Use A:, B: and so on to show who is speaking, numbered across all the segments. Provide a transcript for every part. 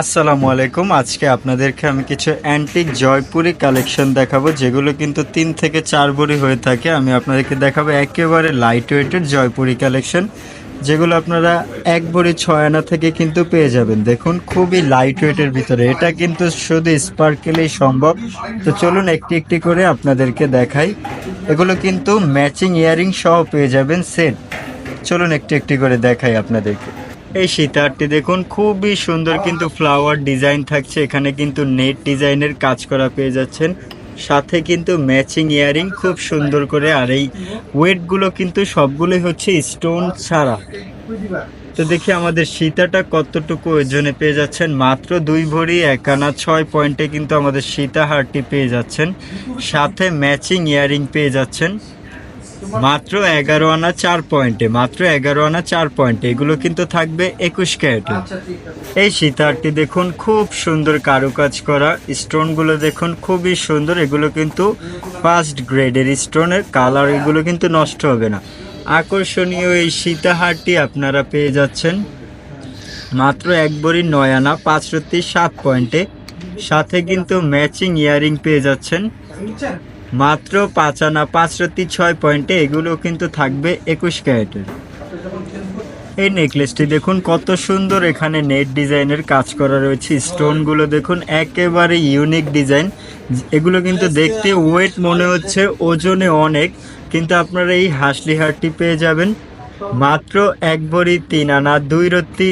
A: আসসালামু আলাইকুম। আজকে আপনাদেরকে আমি কিছু অ্যান্টিক জয়পুরি কালেকশন দেখাবো, যেগুলো কিন্তু তিন থেকে চার ভরি হয়ে থাকে। আমি আপনাদেরকে দেখাবো একেবারে লাইট ওয়েটের জয়পুরি কালেকশন যেগুলো আপনারা এক ভরি ছয় আনা থেকে কিন্তু পেয়ে যাবেন। দেখুন, খুবই লাইট ওয়েটের ভিতরে। এটা কিন্তু শুধু স্পার্কেলেই সম্ভব। তো চলুন একটি একটি করে আপনাদেরকে দেখাই। এগুলো কিন্তু ম্যাচিং ইয়ারিং সহ পেয়ে যাবেন সেট চলুন একটি একটি করে দেখাই আপনাদেরকে। এই সীতাহারটি দেখুন, খুবই সুন্দর কিন্তু ফ্লাওয়ার ডিজাইন থাকছে। এখানে কিন্তু নেট ডিজাইনের কাজ করা পেয়ে যাচ্ছেন। সাথে কিন্তু ম্যাচিং ইয়ারিং খুব সুন্দর করে, আর এই ওয়েটগুলো কিন্তু সবগুলোই হচ্ছে স্টোন ছাড়া। তো দেখি আমাদের সীতাটা কতটুকু ওজনে পেয়ে যাচ্ছেন। মাত্র দুই ভরি, একানা ছয় পয়েন্টে কিন্তু আমাদের সীতাহারটি পেয়ে যাচ্ছেন। সাথে ম্যাচিং ইয়ারিং পেয়ে যাচ্ছেন। মাত্র এগারো আনা চার পয়েন্টে মাত্র এগারো আনা চার পয়েন্টে। এগুলো কিন্তু থাকবে একুশ ক্যারেটে। এই সীতারটি দেখুন খুব সুন্দর কারুকাজ করা। স্টোনগুলো দেখুন খুবই সুন্দর। এগুলো কিন্তু ফার্স্ট গ্রেডের স্টোনের কালার এগুলো কিন্তু নষ্ট হবে না। আকর্ষণীয় এই সীতাহারটি আপনারা পেয়ে যাচ্ছেন। মাত্র এক বড়ি নয় আনা পাঁচ রত্তি সাত পয়েন্টে। সাথে কিন্তু ম্যাচিং ইয়ারিং পেয়ে যাচ্ছেন। মাত্র পাঁচ আনা, পাঁচ রত্তি ছয় পয়েন্টে এগুলো কিন্তু থাকবে একুশ ক্যারেটের। এই নেকলেসটি দেখুন, কত সুন্দর এখানে নেট ডিজাইনের কাজ করা রয়েছে। স্টোনগুলো দেখুন, একেবারে ইউনিক ডিজাইন এগুলো কিন্তু দেখতে ওয়েট মনে হচ্ছে, ওজনে অনেক। কিন্তু আপনারা এই হাসলি হারটি পেয়ে যাবেন। মাত্র এক ভরি তিন আনা, দুই রত্তি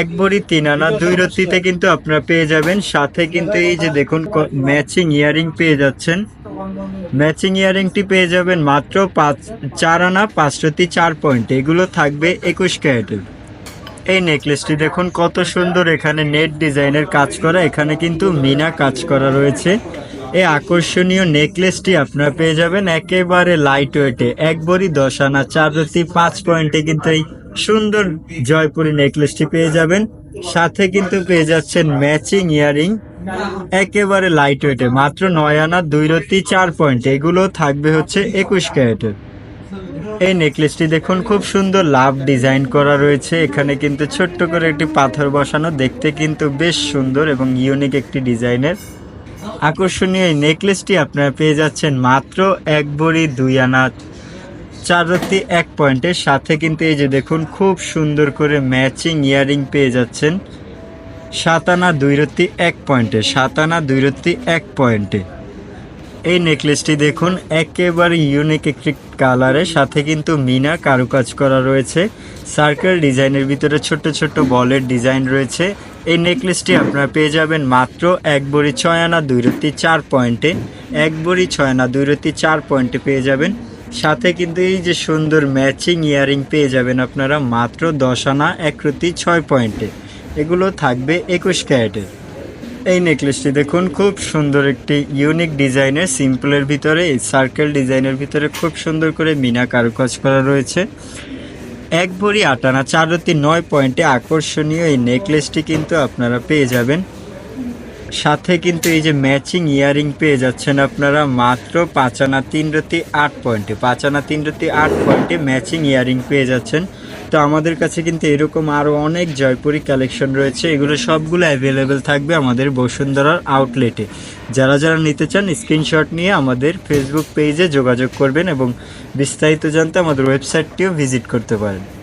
A: এক ভরি তিন আনা, দুই রত্তিতে কিন্তু আপনারা পেয়ে যাবেন। সাথে কিন্তু এই যে দেখুন ম্যাচিং ইয়ারিং পেয়ে যাচ্ছেন। ম্যাচিং ইয়ারিংটি পেয়ে যাবেন মাত্র পাঁচ, চার আনা পাঁচশোটি চার পয়েন্ট এগুলো থাকবে একুশ ক্যারেটের এই নেকলেসটি দেখুন কত সুন্দর, এখানে নেট ডিজাইনের কাজ করা, এখানে কিন্তু মিনা কাজ করা রয়েছে। এই আকর্ষণীয় নেকলেসটি আপনারা পেয়ে যাবেন একেবারে লাইট ওয়েটে এক বড়ি দশ আনা, চার রতি পাঁচ পয়েন্টে কিন্তু এই সুন্দর জয়পুরি নেকলেসটি পেয়ে যাবেন। সাথে কিন্তু পেয়ে যাচ্ছেন ম্যাচিং ইয়ারিং একেবারে লাইট ওয়েটে মাত্র নয় আনা দুই রতি চার পয়েন্ট এগুলো থাকবে হচ্ছে একুশ ক্যারেটের এই নেকলেসটি দেখুন, খুব সুন্দর লাভ ডিজাইন করা রয়েছে। এখানে কিন্তু ছোট্ট করে একটি পাথর বসানো, দেখতে কিন্তু বেশ সুন্দর এবং ইউনিক একটি ডিজাইনের। আকর্ষণীয় এই নেকলেসটি আপনারা পেয়ে যাচ্ছেন মাত্র এক বড়ি দুই আনা চার রত্তি এক পয়েন্টের সাথে কিন্তু এই যে দেখুন, খুব সুন্দর করে ম্যাচিং ইয়ারিং পেয়ে যাচ্ছেন। সাত আনা দুই রত্তি এক পয়েন্টে সাত আনা দুই রত্তি এক পয়েন্টে। এই নেকলেসটি দেখুন, একেবারে ইউনিক একটি কালারের সাথে কিন্তু মিনা কারুকাজ করা রয়েছে। সার্কেল ডিজাইনের ভিতরে ছোট ছোট বলের ডিজাইন রয়েছে। এই নেকলেসটি আপনারা পেয়ে যাবেন মাত্র এক বড়ি ছয় আনা দুই রত্তি চার পয়েন্টে। এক বড়ি ছয় আনা দুই রত্তি চার পয়েন্টে পেয়ে যাবেন। সাথে কিন্তু এই যে সুন্দর ম্যাচিং ইয়ারিং পেয়ে যাবেন আপনারা মাত্র দশ আনা এক রত্তি ছয় পয়েন্টে। এগুলো থাকবে একুশ ক্যারেটের। এই নেকলেসটি দেখুন, খুব সুন্দর একটি ইউনিক ডিজাইনের, সিম্পলের ভিতরে এই সার্কেল ডিজাইনের ভিতরে খুব সুন্দর করে মিনা কারুকাজ করা রয়েছে। এক ভরি আটানা চার রতি নয় পয়েন্টে আকর্ষণীয় এই নেকলেসটি কিন্তু আপনারা পেয়ে যাবেন। সাথে কিন্তু এই যে ম্যাচিং ইয়ারিং পেয়ে যাচ্ছেন আপনারা, মাত্র পাঁচ আনা তিন রতি আট পয়েন্টে, পাঁচ আনা তিন রতি আট পয়েন্টে ম্যাচিং ইয়ারিং পেয়ে যাচ্ছেন। তো আমাদের কাছে কিন্তু এরকম আরও অনেক জয়পুরি কালেকশন রয়েছে। এগুলো সবগুলো অ্যাভেলেবেল থাকবে আমাদের বসুন্ধরার আউটলেটে যারা যারা নিতে চান স্ক্রিনশট নিয়ে আমাদের ফেসবুক পেজে যোগাযোগ করবেন এবং বিস্তারিত জানতে আমাদের ওয়েবসাইটটিও ভিজিট করতে পারেন।